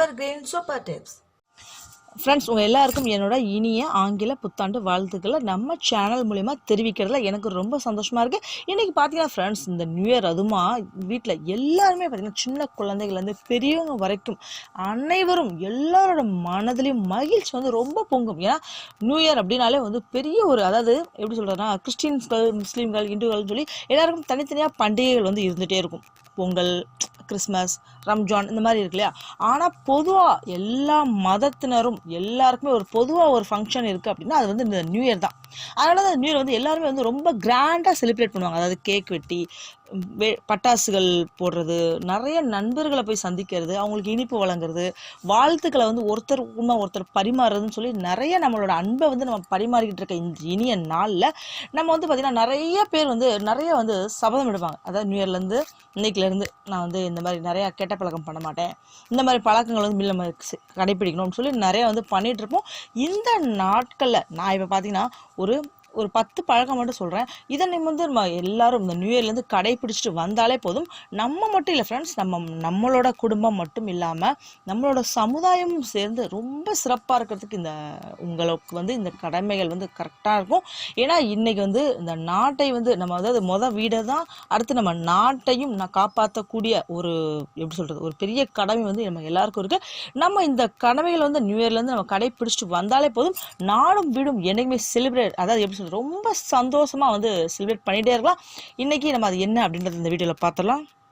எவர் green super tips friends உங்கள் எல்லாருக்கும் என்னோட இனிய ஆங்கில புத்தாண்டு வாழ்த்துக்களை நம்ம சேனல் மூலிமா தெரிவிக்கிறதுல எனக்கு ரொம்ப சந்தோஷமாக இருக்குது இன்றைக்கி பார்த்தீங்கன்னா ஃப்ரெண்ட்ஸ் இந்த நியூ இயர் அதுமா வீட்டில் எல்லாருமே பார்த்தீங்கன்னா சின்ன குழந்தைகள்லேருந்து பெரியவங்க வரைக்கும் அனைவரும் எல்லாரோட மனதிலையும் மகிழ்ச்சி வந்து ரொம்ப பொங்கும். ஏன்னா நியூ இயர் அப்படின்னாலே வந்து பெரிய ஒரு அதாவது எப்படி சொல்கிறதுனா கிறிஸ்டின்ஸ்கள் முஸ்லீம்கள் இந்துக்கள்னு சொல்லி எல்லாருக்கும் தனித்தனியாக பண்டிகைகள் வந்து இருந்துகிட்டே இருக்கும். பொங்கல் கிறிஸ்மஸ் ரம்ஜான் இந்த மாதிரி இருக்கு இல்லையா? ஆனால் பொதுவாக எல்லா மதத்தினரும் எல்லாருக்குமே ஒரு பொதுவாக ஒரு ஃபங்க்ஷன் இருக்குது அப்படின்னா அது வந்து இந்த நியூ இயர் தான். அதனால தான் நியூ இயர் வந்து எல்லாருமே வந்து ரொம்ப கிராண்டாக செலிப்ரேட் பண்ணுவாங்க. அதாவது கேக் வெட்டி வே பட்டாசுகள் போடுறது நிறைய நண்பர்களை போய் சந்திக்கிறது அவங்களுக்கு இனிப்பு வழங்குறது வாழ்த்துக்களை வந்து ஒருத்தர் உண்மை ஒருத்தர் பரிமாறுறதுன்னு சொல்லி நிறைய நம்மளோட அன்பை வந்து நம்ம பரிமாறிக்கிட்டு இருக்க இந்த இனிய நாளில் நம்ம வந்து பார்த்திங்கன்னா நிறைய பேர் வந்து நிறைய வந்து சபதம் எடுப்பாங்க. அதாவது நியூ இயர்லேருந்து இன்னைக்குலேருந்து நான் வந்து இந்த மாதிரி நிறையா கெட்ட பழக்கம் பண்ண மாட்டேன். இந்த மாதிரி பழக்கங்கள் வந்து மில்ல நம்ம கடைப்பிடிக்கணும்னு சொல்லி நிறைய வந்து பண்ணிகிட்ருப்போம் இந்த நாட்களில் நான் இப்போ பார்த்தீங்கன்னா ஒரு ஒரு பத்து பழக்கம் மட்டும் சொல்கிறேன் இதை நம்ம வந்து நம்ம எல்லாரும் இந்த நியூ இயர்லேருந்து கடைப்பிடிச்சிட்டு வந்தாலே போதும். நம்ம மட்டும் இல்லை ஃப்ரெண்ட்ஸ் நம்ம நம்மளோட குடும்பம் மட்டும் இல்லாமல் நம்மளோட சமுதாயமும் சேர்ந்து ரொம்ப சிறப்பாக இருக்கிறதுக்கு இந்த உங்களுக்கு வந்து இந்த கடமைகள் வந்து கரெக்டாக இருக்கும். ஏன்னா இன்றைக்கி வந்து இந்த நாட்டை வந்து நம்ம அதாவது மொதல் வீடை தான் அடுத்து நம்ம நாட்டையும் நான் காப்பாற்றக்கூடிய ஒரு எப்படி சொல்கிறது ஒரு பெரிய கடமை வந்து நம்ம எல்லாருக்கும் இருக்குது நம்ம இந்த கடமைகள் வந்து நியூ இயர்லேருந்து நம்ம கடைப்பிடிச்சிட்டு வந்தாலே போதும். நாடும் வீடும் என்னைக்குமே செலிப்ரேட் அதாவது எப்படி சொல்றது ரொம்ப சந்தோஷமாக வந்து செலிப்ரேட் பண்ணிகிட்டே இருக்கலாம். இன்றைக்கி நம்ம அது என்ன அப்படின்றத இந்த வீடியோவில் பார்த்துடலாம்.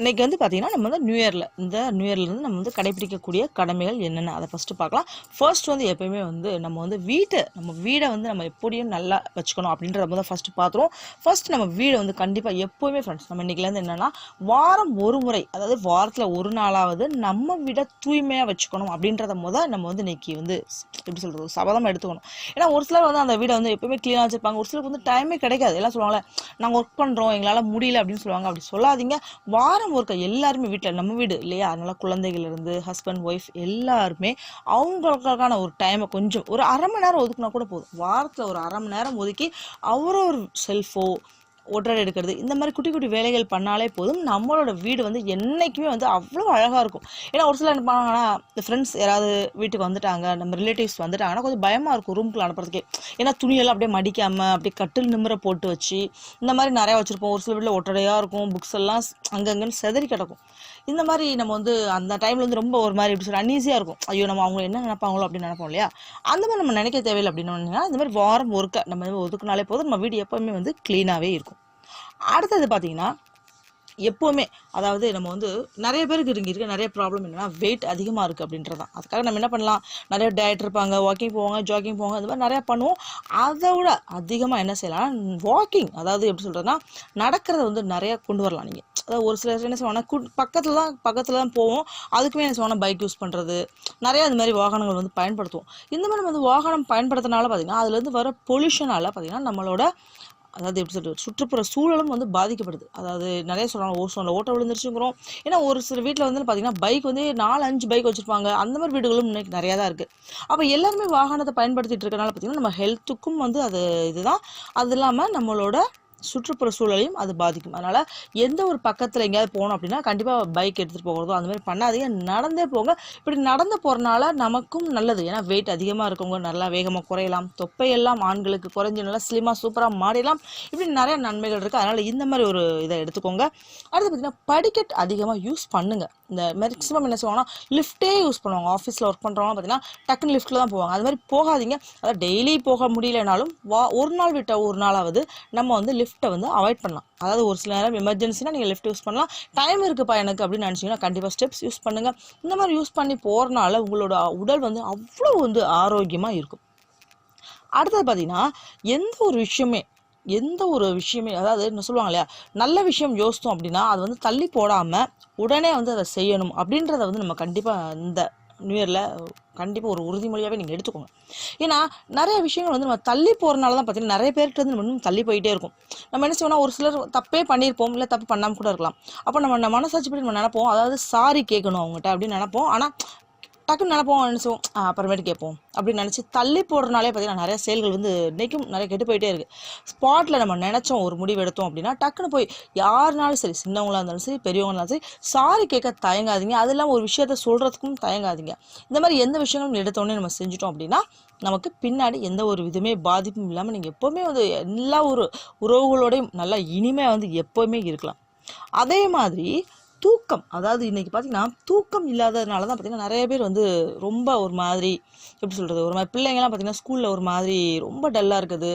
இன்னைக்கு வந்து பார்த்தீங்கன்னா நம்ம வந்து நியூ இயரில் இந்த நியூ இயர்லேருந்து நம்ம வந்து கடைபிடிக்கக்கூடிய கடமைகள் என்னென்ன? அதை ஃபஸ்ட்டு பார்க்கலாம். ஃபர்ஸ்ட் வந்து எப்பயுமே வந்து நம்ம வந்து வீட்டை நம்ம வீடை வந்து நம்ம எப்படியும் நல்லா வச்சுக்கணும் அப்படின்றத முதல் ஃபஸ்ட்டு பார்த்துருவோம் ஃபர்ஸ்ட் நம்ம வீடை வந்து கண்டிப்பாக எப்போவுமே ஃப்ரெண்ட்ஸ் நம்ம இன்றைக்கிலேருந்து என்னென்னா வாரம் ஒரு முறை அதாவது வாரத்தில் ஒரு நாளாவது நம்ம வீடை தூய்மையாக வச்சுக்கணும் அப்படின்றத முதல் நம்ம வந்து இன்றைக்கி வந்து எப்படி சொல்கிறது சபதமாக எடுத்துக்கணும். ஏன்னா ஒரு சிலர் வந்து அந்த வீடை வந்து எப்பவுமே க்ளீனாக வச்சுருப்பாங்க. ஒரு சிலருக்கு வந்து டைமே கிடைக்காது. எல்லாம் சொல்லுவாங்களே நாங்கள் ஒர்க் பண்ணுறோம் எங்களால் முடியல அப்படின்னு சொல்லுவாங்க. அப்படி சொல்லாதீங்க. நம்ம ஒருக்க எல்லாருமே வீட்டில் நம்ம வீடு இல்லையா? அதனால குழந்தைகள் இருந்து ஹஸ்பண்ட் ஒய்ஃப் எல்லாருமே அவங்களுக்கான ஒரு டைமை கொஞ்சம் ஒரு அரை மணி நேரம் ஒதுக்குனா கூட போதும். வாரத்தில் ஒரு அரை மணி நேரம் ஒதுக்கி அவரொரு செல்ஃபோ ஒட்டடை எடுக்கிறது இந்த மாதிரி குட்டி குட்டி வேலைகள் பண்ணாலே போதும். நம்மளோட வீடு வந்து என்றைக்குமே வந்து அவ்வளோ அழகாக இருக்கும். ஏன்னா ஒரு சில என்ன பண்ணாங்கன்னா இந்த ஃப்ரெண்ட்ஸ் யாராவது வீட்டுக்கு வந்துட்டாங்க நம்ம ரிலேட்டிவ்ஸ் வந்துட்டாங்கன்னா கொஞ்சம் பயமாக இருக்கும் ரூம்குள்ள அனுப்புறதுக்கே. ஏன்னா துணியெல்லாம் அப்படியே மடிக்காமல் அப்படியே கட்டில் நிமிர போட்டு வச்சு இந்த மாதிரி நிறையா வச்சுருப்போம். ஒரு சில வீட்டில் ஒட்டடையாக இருக்கும் புக்ஸ் எல்லாம் அங்கங்கன்னு செதறி கிடக்கும். இந்த மாதிரி நம்ம வந்து அந்த டைமில் வந்து ரொம்ப ஒரு மாதிரி எப்படி சொல்ல அன்ஈஸியாக இருக்கும். ஐயோ நம்ம அவங்க என்ன நினைப்பாங்களோ அப்படின்னு நினைப்போம் இல்லையா? அந்த மாதிரி நம்ம நினைக்க தேவையில்லை அப்படின்னு இந்த மாதிரி வாரம் ஒர்க்கை நம்ம ஒதுக்குனாலே போதும். நம்ம வீடு எப்போவுமே வந்து க்ளீனாகவே இருக்கும். அடுத்தது பார்த்தீங்கன்னா எப்போவுமே அதாவது நம்ம வந்து நிறைய பேருக்கு இங்கே இருக்க நிறைய ப்ராப்ளம் என்னென்னா வெயிட் அதிகமாக இருக்குது அப்படின்றது தான் அதுக்காக நம்ம என்ன பண்ணலாம்? நிறைய டயட் இருப்பாங்க வாக்கிங் போவாங்க ஜாகிங் போவாங்க அது மாதிரி நிறையா பண்ணுவோம். அதை விட அதிகமாக என்ன செய்யலாம் வாக்கிங் அதாவது எப்படி சொல்கிறதுனா நடக்கிறத வந்து நிறைய கொண்டு வரலாம் நீங்கள் அதாவது ஒரு சிலர் என்ன செய்வாங்கன்னா கு பக்கத்தில் தான் பக்கத்தில் தான் போவோம். அதுக்குமே என்ன செய்வாங்கன்னா பைக் யூஸ் பண்ணுறது நிறையா இந்த மாதிரி வாகனங்கள் வந்து பயன்படுத்துவோம். இந்த மாதிரி நம்ம வந்து வாகனம் பயன்படுத்தினால பார்த்தீங்கன்னா அதுலேருந்து வர பொல்யூஷனால் பார்த்தீங்கன்னா நம்மளோட அதாவது எப்படி சொல்றது சுற்றுப்புற சூழலும் வந்து பாதிக்கப்படுது. அதாவது நிறைய சொல்கிறாங்க ஓசோனில் ஓட்ட விழுந்துருச்சுங்கிறோம். ஏன்னா ஒரு சில வீட்டில் வந்து பார்த்தீங்கன்னா பைக் வந்து நாலு அஞ்சு பைக் வச்சுருப்பாங்க. அந்த மாதிரி வீடுகளும் இன்னைக்கு நிறையா தான் இருக்குது அப்போ எல்லாருமே வாகனத்தை பயன்படுத்திட்டு இருக்கனால பார்த்தீங்கன்னா நம்ம ஹெல்த்துக்கும் வந்து அது இதுதான். அது இல்லாமல் நம்மளோட சுற்றுப்புற சூழலையும் அது பாதிக்கும். அதனால் எந்த ஒரு பக்கத்தில் எங்கேயாவது போகணும் அப்படின்னா கண்டிப்பாக பைக் எடுத்துகிட்டு போகிறதோ அந்த மாதிரி பண்ணாதீங்க. நடந்தே போங்க. இப்படி நடந்து போகிறனால நமக்கும் நல்லது. ஏன்னா வெயிட் அதிகமாக இருக்கவங்க நல்லா வேகமாக குறையலாம். தொப்பையெல்லாம் ஆண்களுக்கு குறைஞ்சி நல்லா ஸ்லிமாக சூப்பராக மாறிடலாம். இப்படி நிறைய நன்மைகள் இருக்குது அதனால் இந்த மாதிரி ஒரு இதை எடுத்துக்கோங்க. அடுத்து பார்த்தீங்கன்னா படிக்கட் அதிகமாக யூஸ் பண்ணுங்க. இந்த மேக்ஸிமம் என்ன செய்வாங்கன்னா லிஃப்ட்டே யூஸ் பண்ணுவாங்க. ஆஃபீஸில் ஒர்க் பண்ணுறவங்க பார்த்தீங்கன்னா டக்குன்னு லிஃப்ட்டில் தான் போவாங்க. அது மாதிரி போகாதீங்க. அதாவது டெய்லி போக முடியலனாலும் வா ஒரு நாள் விட்ட ஒரு நாளாவது நம்ம வந்து லிஃப்ட் லிஃப்ட்டை வந்து அவாய்ட் பண்ணலாம். அதாவது ஒரு சில நேரம் எமர்ஜென்சினா நீங்கள் லிஃப்ட் யூஸ் பண்ணலாம். டைம் இருக்குப்பா எனக்கு அப்படின்னு நினச்சிங்கன்னா கண்டிப்பாக ஸ்டெப்ஸ் யூஸ் பண்ணுங்கள் இந்த மாதிரி யூஸ் பண்ணி போகிறனால உங்களோட உடல் வந்து அவ்வளோ வந்து ஆரோக்கியமாக இருக்கும். அடுத்தது பார்த்தீங்கன்னா எந்த ஒரு விஷயமே எந்த ஒரு விஷயமே அதாவது என்ன சொல்லுவாங்க இல்லையா நல்ல விஷயம் யோசித்தோம் அப்படின்னா அது வந்து தள்ளி போடாமல் உடனே வந்து அதை செய்யணும் அப்படின்றத வந்து நம்ம கண்டிப்பாக இந்த நியூ இயரில் கண்டிப்பாக ஒரு உறுதிமொழியாகவே நீங்கள் எடுத்துக்கோங்க. ஏன்னா நிறைய விஷயங்கள் வந்து நம்ம தள்ளி போகிறனால தான் பார்த்தீங்கன்னா நிறைய பேர்கிட்ட வந்து நம்ம இன்னும் தள்ளி போயிட்டே இருக்கும். நம்ம என்ன செய்வோம்னா ஒரு சிலர் தப்பே பண்ணியிருப்போம் இல்லை தப்பு பண்ணாமல் கூட இருக்கலாம். அப்போ நம்ம நம்ம மனசாட்சிப்படி நம்ம நினைப்போம் அதாவது சாரி கேட்கணும் அவங்ககிட்ட அப்படின்னு நினைப்போம். ஆனால் டக்குன்னு நினைப்போம் நினச்சோம் அப்புறமேட்டு கேட்போம். அப்படின்னு நினச்சி தள்ளி போடுறனாலே பார்த்தீங்கன்னா நிறைய செயல்கள் வந்து இன்றைக்கும் நிறைய கெட்டு போயிட்டே இருக்குது ஸ்பாட்டில் நம்ம நினச்சோம் ஒரு முடிவு எடுத்தோம் அப்படின்னா டக்குன்னு போய் யாருனாலும் சரி சின்னவங்களாக இருந்தாலும் சரி பெரியவங்களா சரி சாரி கேட்க தயங்காதீங்க. அது இல்லாமல் ஒரு விஷயத்த சொல்கிறதுக்கும் தயங்காதீங்க. இந்த மாதிரி எந்த விஷயங்களும் எடுத்தோடனே நம்ம செஞ்சுட்டோம் அப்படின்னா நமக்கு பின்னாடி எந்த ஒரு விதமே பாதிப்பும் இல்லாமல் நீங்கள் எப்போவுமே வந்து எல்லா ஒரு உறவுகளோடையும் நல்லா இனிமையாக வந்து எப்போவுமே இருக்கலாம். அதே மாதிரி தூக்கம். அதாவது இன்றைக்கி பார்த்தீங்கன்னா தூக்கம் இல்லாததுனால தான் பார்த்தீங்கன்னா நிறைய பேர் வந்து ரொம்ப ஒரு மாதிரி எப்படி சொல்கிறது ஒரு மாதிரி பிள்ளைங்கலாம் பார்த்தீங்கன்னா ஸ்கூலில் ஒரு மாதிரி ரொம்ப டல்லாக இருக்குது.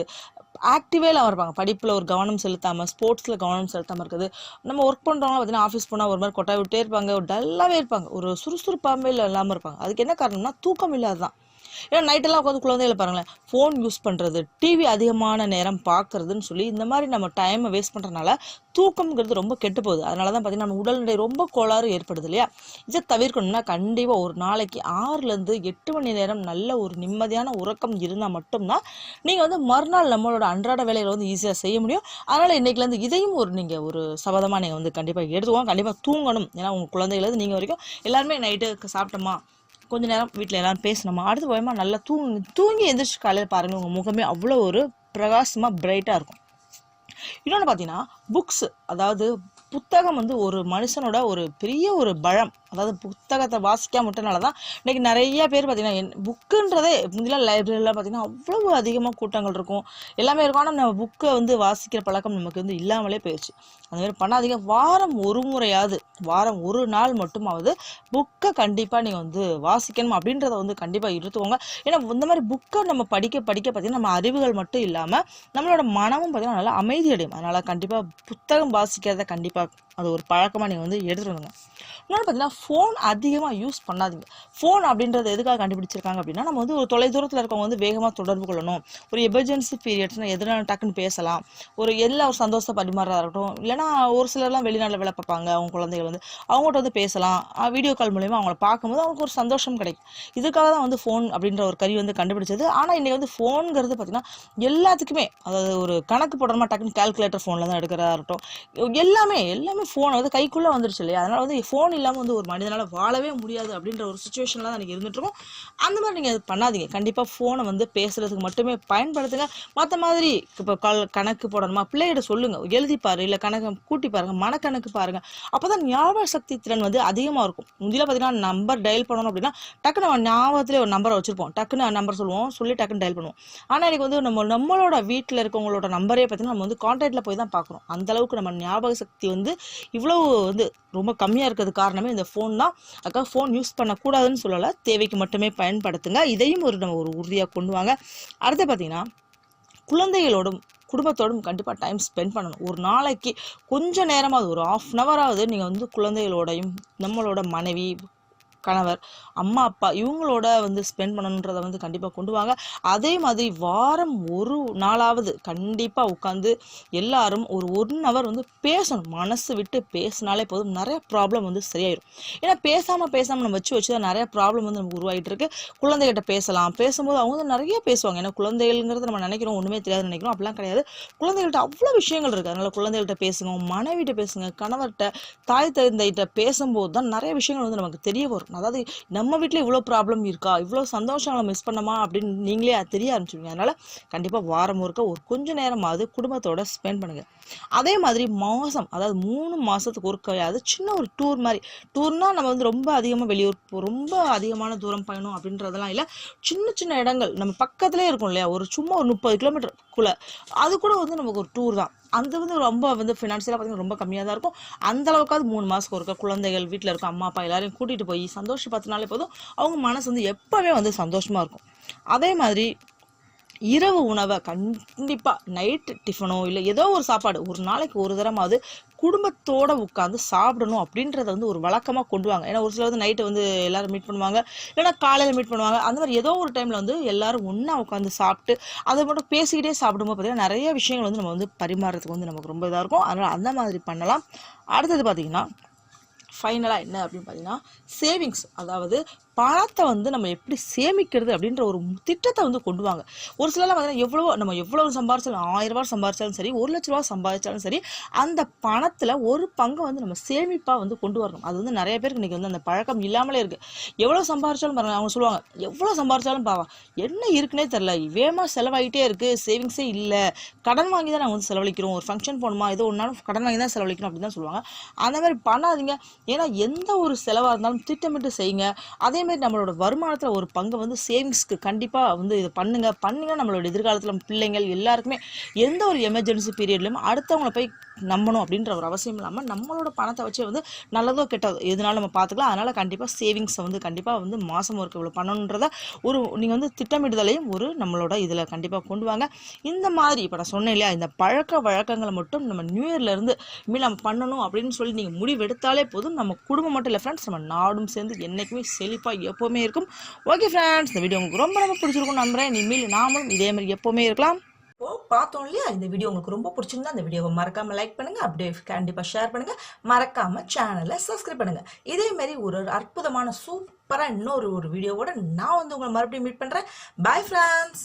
ஆக்டிவே இல்லாமல் இருப்பாங்க. படிப்பில் ஒரு கவனம் செலுத்தாமல் ஸ்போர்ட்ஸில் கவனம் செலுத்தாமல் இருக்குது. நம்ம ஒர்க் பண்ணுறவங்க பார்த்தீங்கன்னா ஆஃபீஸ் போனால் ஒரு மாதிரி கொட்டாய் விட்டே இருப்பாங்க. ஒரு டல்லாகவே இருப்பாங்க. ஒரு சுறுசுறுப்பாகவே இல்லாமல் இருப்பாங்க. அதுக்கு என்ன காரணம்னா தூக்கம் இல்லாததான் ஏன்னா நைட்டெல்லாம் உட்காந்து குழந்தைகளை பாருங்களேன் ஃபோன் யூஸ் பண்ணுறது டிவி அதிகமான நேரம் பார்க்குறதுன்னு சொல்லி இந்த மாதிரி நம்ம டைமை வேஸ்ட் பண்ணுறதுனால தூக்கம்ங்கிறது ரொம்ப கெட்டு போகுது. அதனால தான் பார்த்தீங்கன்னா நம்ம உடல்நிலை ரொம்ப கோளாறு ஏற்படுது இல்லையா? இதை தவிர்க்கணும்னா கண்டிப்பாக ஒரு நாளைக்கு ஆறுலேருந்து எட்டு மணி நேரம் நல்ல ஒரு நிம்மதியான உறக்கம் இருந்தால் மட்டும்தான் நீங்கள் வந்து மறுநாள் நம்மளோட அன்றாட வேலைகளை வந்து ஈஸியாக செய்ய முடியும். அதனால் இன்றைக்கிலேருந்து இதையும் ஒரு நீங்கள் ஒரு சபதமாக நீங்கள் வந்து கண்டிப்பாக எடுத்துக்கோங்க. கண்டிப்பாக தூங்கணும். ஏன்னா உங்கள் குழந்தைகளது நீங்கள் வரைக்கும் எல்லாருமே நைட்டு சாப்பிட்டோமா? கொஞ்ச நேரம் வீட்டில் எல்லாரும் பேசணுமா? அடுத்து போயமா நல்லா தூங்கி தூங்கி எந்திரிச்சு காலையில் பாருங்கள் உங்கள் முகமே அவ்வளோ ஒரு பிரகாசமாக பிரைட்டாக இருக்கும். இன்னொன்று பார்த்தீங்கன்னா புக்ஸ் அதாவது புத்தகம் வந்து ஒரு மனுஷனோட ஒரு பெரிய ஒரு பலம் அதாவது புத்தகத்தை வாசிக்காம விட்டனால தான் இன்னைக்கு நிறைய பேர் பார்த்தீங்கன்னா என் புக்குன்றதே முந்திலாம் லைப்ரரியில் பார்த்தீங்கன்னா அவ்வளோ அதிகமாக கூட்டங்கள் இருக்கும். எல்லாமே இருக்கும். ஆனால் நம்ம புக்கை வந்து வாசிக்கிற பழக்கம் நமக்கு வந்து இல்லாமலே போயிடுச்சு அந்த மாதிரி பண்ணாதீங்க. வாரம் ஒரு முறையாவது வாரம் ஒரு நாள் மட்டுமாவது புக்கை கண்டிப்பாக நீங்கள் வந்து வாசிக்கணும் அப்படின்றத வந்து கண்டிப்பாக இருத்துக்கோங்க ஏன்னா இந்த மாதிரி புக்கை நம்ம படிக்க படிக்க பார்த்தீங்கன்னா நம்ம அறிவுகள் மட்டும் இல்லாமல் நம்மளோட மனமும் பார்த்தீங்கன்னா நல்லா அமைதி அடையும். அதனால் கண்டிப்பாக புத்தகம் வாசிக்கிறத கண்டிப்பாக அது ஒரு பழக்கமாக நீங்கள் வந்து எடுத்துகிட்டு வந்துங்க இன்னொன்று பார்த்தீங்கன்னா ஃபோன் அதிகமாக யூஸ் பண்ணாதீங்க. ஃபோன் அப்படின்றது எதுக்காக கண்டுபிடிச்சிருக்காங்க அப்படின்னா நம்ம வந்து ஒரு தொலைதூரத்தில் இருக்கவங்க வந்து வேகமாக தொடர்பு கொள்ளணும். ஒரு எமர்ஜென்சி பீரியட்ஸ்னால் எதுனா டக்குன்னு பேசலாம். ஒரு எல்லா ஒரு சந்தோஷ பரிமாறதாக இருக்கட்டும். இல்லைன்னா ஒரு சிலர்லாம் வெளிநாட்டில் வேலை பார்ப்பாங்க. அவங்க குழந்தைகள் வந்து அவங்ககிட்ட வந்து பேசலாம். வீடியோ கால் மூலயமா அவங்கள பார்க்கும்போது அவங்களுக்கு ஒரு சந்தோஷம் கிடைக்கும். இதுக்காக தான் வந்து ஃபோன் அப்படின்ற ஒரு கருவி வந்து கண்டுபிடிச்சது. ஆனால் இன்றைக்கி வந்து ஃபோனுங்கிறது பார்த்தீங்கன்னா எல்லாத்துக்குமே அதாவது ஒரு கணக்கு போடுறமா டக்குன்னு கால்குலேட்டர் ஃபோனில் தான் எடுக்கிறதா இருக்கட்டும். எல்லாமே எல்லாமே ஃபோன் வந்து கைக்குள்ளே வந்துருச்சு இல்லையா? அதனால் வந்து ஃபோன் இல்லாமல் வந்து ஒரு மனிதனால் வாழவே முடியாது அப்படின்ற ஒரு சுச்சுவேஷனில் தான் எனக்கு இருந்துட்டுருக்கும் அந்த மாதிரி நீங்கள் அது பண்ணாதீங்க. கண்டிப்பாக ஃபோனை வந்து பேசுகிறதுக்கு மட்டுமே பயன்படுத்துங்க. மற்ற மாதிரி இப்போ கால் கணக்கு போடணுமா? பிள்ளைகிட்ட சொல்லுங்கள் எழுதி பாரு. இல்லை கணக்கு கூட்டி பாருங்க. மனக்கணக்கு பாருங்கள் அப்போ தான் ஞாபக சக்தி திறன் வந்து அதிகமாக இருக்கும். முந்தியில் பார்த்தீங்கன்னா நம்பர் டயல் பண்ணணும் அப்படின்னா டக்குன்னு ஞாபகத்திலே ஒரு நம்பரை வச்சுருப்போம். டக்குன்னு நம்பர் சொல்லுவோம். சொல்லி டக்குன்னு டயல் பண்ணுவோம். ஆனால் எனக்கு வந்து நம்ம நம்மளோட வீட்டில் இருக்கவங்களோட நம்பரே பார்த்தீங்கன்னா நம்ம வந்து கான்டாக்டில் போய் தான் பார்க்குறோம் அந்தளவுக்கு நம்ம ஞாபக சக்தி வந்து இவ்வளவு வந்து ரொம்ப கம்மியாக இருக்கிறது காரணமே இந்த ஃபோன் தான். அக்கா ஃபோன் யூஸ் பண்ணக்கூடாதுன்னு சொல்லலை. தேவைக்கு மட்டுமே பயன்படுத்துங்க. இதையும் ஒரு நம்ம ஒரு உறுதியாக கொண்டு வாங்க. அடுத்து பார்த்தீங்கன்னா குழந்தைகளோடும் குடும்பத்தோடும் கண்டிப்பாக டைம் ஸ்பெண்ட் பண்ணணும். ஒரு நாளைக்கு கொஞ்சம் நேரமாவது ஒரு ஆஃப் அன் ஹவராவது நீங்கள் வந்து குழந்தைகளோடையும் நம்மளோட மனைவி கணவர் அம்மா அப்பா இவங்களோட வந்து ஸ்பெண்ட் பண்ணணுன்றதை வந்து கண்டிப்பாக கொண்டு வாங்க. அதே மாதிரி வாரம் ஒரு நாளாவது கண்டிப்பாக உட்காந்து எல்லாரும் ஒரு ஒன் ஹவர் வந்து பேசணும். மனசு விட்டு பேசினாலே போதும். நிறைய ப்ராப்ளம் வந்து சரியாயிடும் ஏன்னா பேசாமல் பேசாமல் நம்ம வச்சு வச்சு தான் நிறைய ப்ராப்ளம் வந்து நமக்கு உருவாகிட்டு இருக்கு. குழந்தைகிட்ட பேசலாம். பேசும்போது அவங்க வந்து நிறைய பேசுவாங்க. ஏன்னா குழந்தைகள்ங்கிறது நம்ம நினைக்கிறோம் ஒன்றுமே தெரியாது நினைக்கிறோம். அப்படிலாம் கிடையாது. குழந்தைகள்கிட்ட அவ்வளோ விஷயங்கள் இருக்குது அதனால குழந்தைகள்கிட்ட பேசுங்க மனைவிட்ட பேசுங்க கணவர்கிட்ட தாய் தந்தைகிட்ட பேசும்போது தான் நிறைய விஷயங்கள் வந்து நமக்கு தெரிய வரும். அதாவது நம்ம வீட்டில் இவ்வளோ ப்ராப்ளம் இருக்கா? இவ்வளோ சந்தோஷங்களை மிஸ் பண்ணமா? அப்படின்னு நீங்களே அது தெரிய ஆரம்பிச்சுவீங்க அதனால கண்டிப்பாக வாரம் ஒருக்க ஒரு கொஞ்சம் நேரமாவது குடும்பத்தோட ஸ்பெண்ட் பண்ணுங்க. அதே மாதிரி மாதம் அதாவது மூணு மாதத்துக்கு ஒருக்கையாவது சின்ன ஒரு டூர் மாதிரி. டூர்னால் நம்ம வந்து ரொம்ப அதிகமாக வெளியூர் ரொம்ப அதிகமான தூரம் பயணம் அப்படின்றதெல்லாம் இல்லை. சின்ன சின்ன இடங்கள் நம்ம பக்கத்துலேயே இருக்கும் இல்லையா? ஒரு சும்மா ஒரு முப்பது கிலோமீட்டருக்குள்ள அது கூட வந்து நமக்கு ஒரு டூர் தான். அது வந்து ரொம்ப வந்து ஃபினான்ஷியலாக பார்த்தீங்கன்னா ரொம்ப கம்மியாக தான் இருக்கும். அந்த அளவுக்காவது மூணு மாதத்துக்கு ஒருக்க குழந்தைகள் வீட்டில் இருக்க அம்மா அப்பா எல்லாரையும் கூட்டிகிட்டு போய் சந்தோஷப்படுத்தினாலே போதும். அவங்க மனசு வந்து எப்போவே வந்து சந்தோஷமாக இருக்கும். அதே மாதிரி இரவு உணவை கண்டிப்பாக நைட் டிஃபனோ இல்லை ஏதோ ஒரு சாப்பாடு ஒரு நாளைக்கு ஒரு தரமாவது குடும்பத்தோட உட்காந்து சாப்பிடணும் அப்படின்றத வந்து ஒரு வழக்கமாக கொண்டு வாங்க. ஏன்னா ஒரு சிலர் வந்து நைட்டு வந்து எல்லாரும் மீட் பண்ணுவாங்க. இல்லைன்னா காலையில் மீட் பண்ணுவாங்க. அந்த மாதிரி ஏதோ ஒரு டைமில் வந்து எல்லாரும் ஒன்றா உட்காந்து சாப்பிட்டு அதை மட்டும் பேசிக்கிட்டே சாப்பிடும்போது பார்த்தீங்கன்னா நிறைய விஷயங்கள் வந்து நம்ம வந்து பரிமாறுறதுக்கு வந்து நமக்கு ரொம்ப இதாக இருக்கும். அதனால் அந்த மாதிரி பண்ணலாம். அடுத்தது பார்த்தீங்கன்னா ஃபைனலாக என்ன அப்படின்னு பார்த்தீங்கன்னா சேவிங்ஸ் அதாவது பணத்தை வந்து நம்ம எப்படி சேமிக்கிறது அப்படின்ற ஒரு திட்டத்தை வந்து கொண்டு வாங்க. ஒரு சிலர்லாம் பார்த்தீங்கன்னா எவ்வளோ நம்ம எவ்வளோ சம்பாரிச்சாலும் ஆயிரம் ரூபா சம்பாரிச்சாலும் சரி ஒரு லட்ச ரூபா சம்பாதிச்சாலும் சரி அந்த பணத்தில் ஒரு பங்கை வந்து நம்ம சேமிப்பாக வந்து கொண்டு வரணும். அது வந்து நிறைய பேருக்கு இன்றைக்கி வந்து அந்த பழக்கம் இல்லாமலே இருக்குது எவ்வளோ சம்பாரிச்சாலும் பாருங்க அவங்க சொல்லுவாங்க எவ்வளோ சம்பாரிச்சாலும் பாவா என்ன இருக்குன்னே தெரில வேகமாக செலவாகிட்டே இருக்குது சேவிங்ஸே இல்லை கடன் வாங்கி தான் நாங்கள் வந்து செலவழிக்கிறோம் ஒரு ஃபங்க்ஷன் போகணுமா ஏதோ ஒன்றாலும் கடன் வாங்கி தான் செலவழிக்கணும் அப்படின்னு தான் சொல்லுவாங்க. அந்த மாதிரி பண்ணாதீங்க. ஏன்னா எந்த ஒரு செலவாக இருந்தாலும் திட்டமிட்டு செய்யுங்க. அதே மாதிரி நம்மளோட வருமானத்தில் ஒரு பங்கை வந்து சேவிங்ஸ்க்கு கண்டிப்பாக வந்து இதை பண்ணுங்க. பண்ணீங்கன்னா நம்மளோட எதிர்காலத்தில் பிள்ளைங்கள் எல்லாருக்குமே எந்த ஒரு எமர்ஜென்சி பீரியட்லையும் அடுத்தவங்களை போய் நம்பணும் அப்படின்ற ஒரு அவசியம் இல்லாமல் நம்மளோட பணத்தை வச்சு வந்து நல்லதோ கெட்டதோ எதுனாலும் நம்ம பார்த்துக்கலாம் அதனால் கண்டிப்பாக சேவிங்ஸை வந்து கண்டிப்பாக வந்து மாதம் ஒரு இவ்வளோ பண்ணணுன்றத ஒரு நீங்கள் வந்து திட்டமிடுதலையும் ஒரு நம்மளோட இதில் கண்டிப்பாக கொண்டு வாங்க. இந்த மாதிரி இப்போ நான் சொன்னேன் இல்லையா இந்த பழக்க வழக்கங்களை மட்டும் நம்ம நியூ இயர்லேருந்து இனிமேல் நம்ம பண்ணணும் அப்படின்னு சொல்லி நீங்கள் முடிவெடுத்தாலே போதும். நம்ம குடும்பம் மட்டும் இல்லை ஃப்ரெண்ட்ஸ் நம்ம நாடும் சேர்ந்து என்றைக்குமே செழிப்பாக எப்போவுமே இருக்கும். ஓகே ஃப்ரெண்ட்ஸ் இந்த வீடியோ உங்களுக்கு ரொம்ப ரொம்ப பிடிச்சிருக்கும் நம்புறேன். இனிமேல் நாமளும் இதே மாதிரி எப்போவுமே இருக்கலாம். இப்போ பார்த்தோம் இல்லையா? இந்த வீடியோ உங்களுக்கு ரொம்ப பிடிச்சிருந்தா அந்த வீடியோவை மறக்காம லைக் பண்ணுங்க. அப்படியே கண்டிப்பா ஷேர் பண்ணுங்க. மறக்காம சேனலை சப்ஸ்கிரைப் பண்ணுங்க. இதே மாதிரி ஒரு ஒரு அற்புதமான சூப்பராக இன்னொரு ஒரு வீடியோவோட நான் வந்து உங்களை மறுபடியும் மீட் பண்ணுறேன் பாய் ஃப்ரெண்ட்ஸ்